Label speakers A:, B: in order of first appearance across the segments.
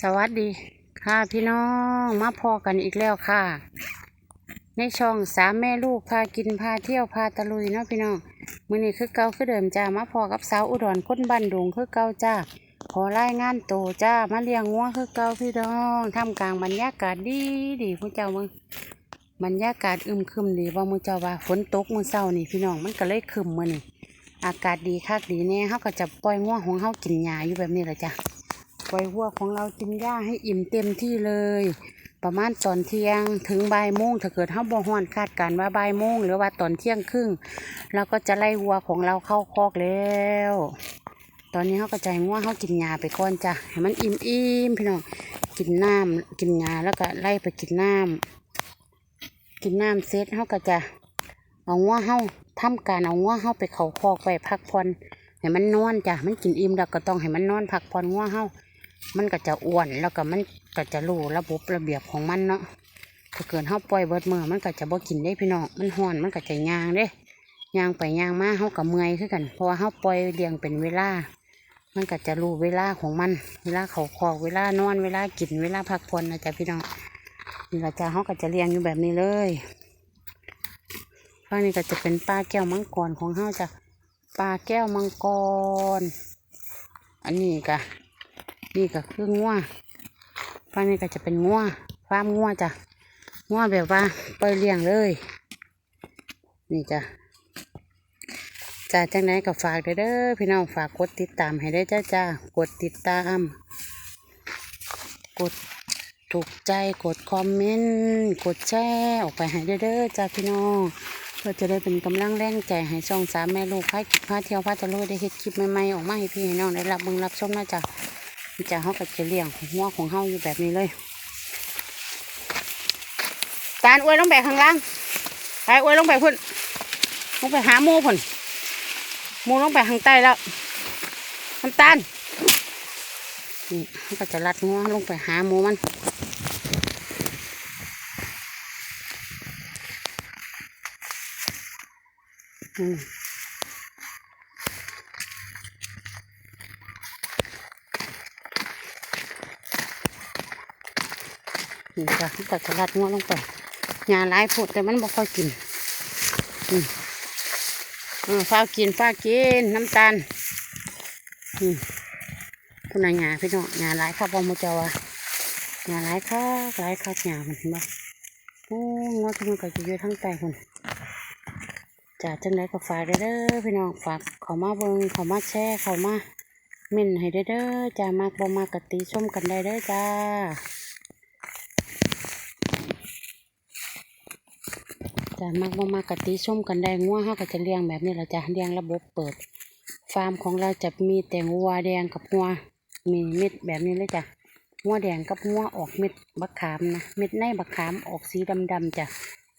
A: สวัสดีค่ะพี่น้องมาพอกันอีกแล้วค่ะ ในช่องสามแม่ลูกพากินพาเที่ยวพาตะลุยเนาะพี่น้องมื้อนี้คือเก่าคือเดิมจ้ามาพอกับสาวอุดรค้นบ้านดุงคือเก่าจ้าขอรายงานโตจ้ามาเลี้ยงงัวคือเก่าพี่น้องท่ามกลางบรรยากาศดีดีผู้เจ้ามึงบรรยากาศอึมครึมดีบ่ามือเจ้าว่าฝนตกมื้อเช้านี่พี่น้องมันก็เลยครึมมือนี่อากาศดีคักดีแน่เฮาก็จะปล่อยงัวของเฮากินหญ้าอยู่แบบนี้แหละจ้ะ ปล่อยวัวของเรากินหญ้าให้อิ่มเต็มที่เลย ประมาณตอนเที่ยงถึงบ่ายโมงถ้าเกิดเฮาบ่ฮ้อนคาดการว่าบ่ายโมงหรือว่าตอนเที่ยงครึ่งเราก็จะไล่วัวของเราเข้าคอกแล้ว ตอนนี้เฮาก็ใจงัวเฮากินหญ้าไปก่อนจ้ะให้มันอิ่มอิ่มๆพี่น้องกินน้ำกินหญ้าแล้วก็ไล่ไปกินน้ำกินน้ำเสร็จเฮาก็จะเอางัวเฮาทำการเอางัวเฮาไปเขาคอกไปพักผ่อนให้มันนอนจ้ะ มันกินอิ่มแล้วก็ต้องให้มันนอนพักผ่อนงัวเฮา มันก็จะอ้วนแล้วก็มันก็จะรู้ระบบระเบียบของมันเนาะถ้าเกิดเฮาปล่อยเบิดมือมันก็จะบ่กินได้พี่น้องมันห้อนมันก็จะย่างเด้ย่างไปย่างมาเฮาก็เมื่อยคือกัน เพราะว่าเฮาปล่อยเลี้ยงเป็นเวลา มันก็จะรู้เวลาของมัน เวลาเขาคอกเวลานอนเวลากินเวลาพักผ่อนนะจ๊ะพี่น้องนี่ละจ้ะเฮาก็จะเลี้ยงอยู่แบบนี้เลยฝั่งนี้ก็จะเป็นปลาแก้วมังกรของเฮาจ้ะปลาแก้วมังกร อันนี้ก็ นี่ก็คืองัวฟาร์มนี้ก็จะเป็นงัวฟาร์มงัวจ้ะงัวแบบว่าปล่อยเลี้ยงเลย นี่จ้ะจ้าจังไหนก็ฝากเด้อเด้อพี่น้องฝากกดติดตามให้ได้จ้าจ้ากดติดตาม กดถูกใจกดคอมเมนต์กดแชร์ออกไปให้เด้อเด้อจ้าพี่น้องเพื่อจะได้เป็นกำลังแรงใจให้ช่องสามแม่ลูกพากินพาเที่ยวพาตะลุยได้เฮ็ดคลิปใหม่ๆออกมาให้พี่ให้น้องได้รับเบิ่งรับชมนะจ้ะ พี่จะเขาก็จะเลี้ยงหัวของเขาอยู่แบบนี้เลยตาลอวยลงไปข้างล่างไปอวยลงไปพุ่นลงไปหาหมูพุ่นหมูลงไปข้างใต้แล้วน้ำตาลนี่เขาก็จะรัดงัวลงไปหาหมูมันอืม นี่จ้ะเขาก็จะรัดงัวลงไปหญ้าหลายผดแต่มันบ่ค่อยกินอืมเออฟ้ากินฟ้ากินน้ำตาลอืมคุณนายหญ้าพี่น้องหญ้าหลายครับบ่มูเจ้าว่าหญ้าหลายค่ะหลายค่ะหญ้ามันเห็นบ่โอ้งัวทุกมันก็จะอยู่ทั้งใต้คนจ้าจังไดก็ฝากเด้อเด้อพี่น้องฝากเขามาเบิ่งเขามาแชร์เขามาเม่นให้เด้อเด้อจ้ามากบ่มากกติชมกันได้เด้อจ้า จ้ะมักบ่มากกะติชมกันได้งัวเฮาก็จะเลี้ยงแบบนี้แหละจ้ะเลี้ยงระบบเปิด ฟาร์มของเราจะมีแต่งัวแดงกับงัวมีเม็ดแบบนี้เลยจ้ะงัวแดงกับงัวออกเม็ดบักขามนะเม็ดในบักขามออกสีดำๆจ้ะ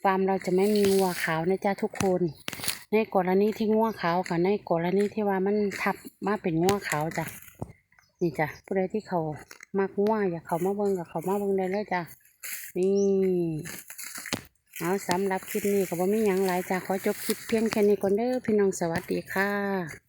A: ฟาร์มเราจะไม่มีงัวขาวนะจ้ะทุกคน ในกรณีที่งัวขาวกับในกรณีที่ว่ามันทับมาเป็นงัวขาวจ้ะนี่จ้ะผู้ใดที่เขามักงัวอยากเขามาเบิ่งกับเขามาเบิ่งได้เลยจ้ะนี่ เอาสำหรับคลิปนี้ก็บ่มีหยังหลายจ้าขอจบคลิปเพียงแค่นี้ก่อนเด้อพี่น้องสวัสดีค่ะ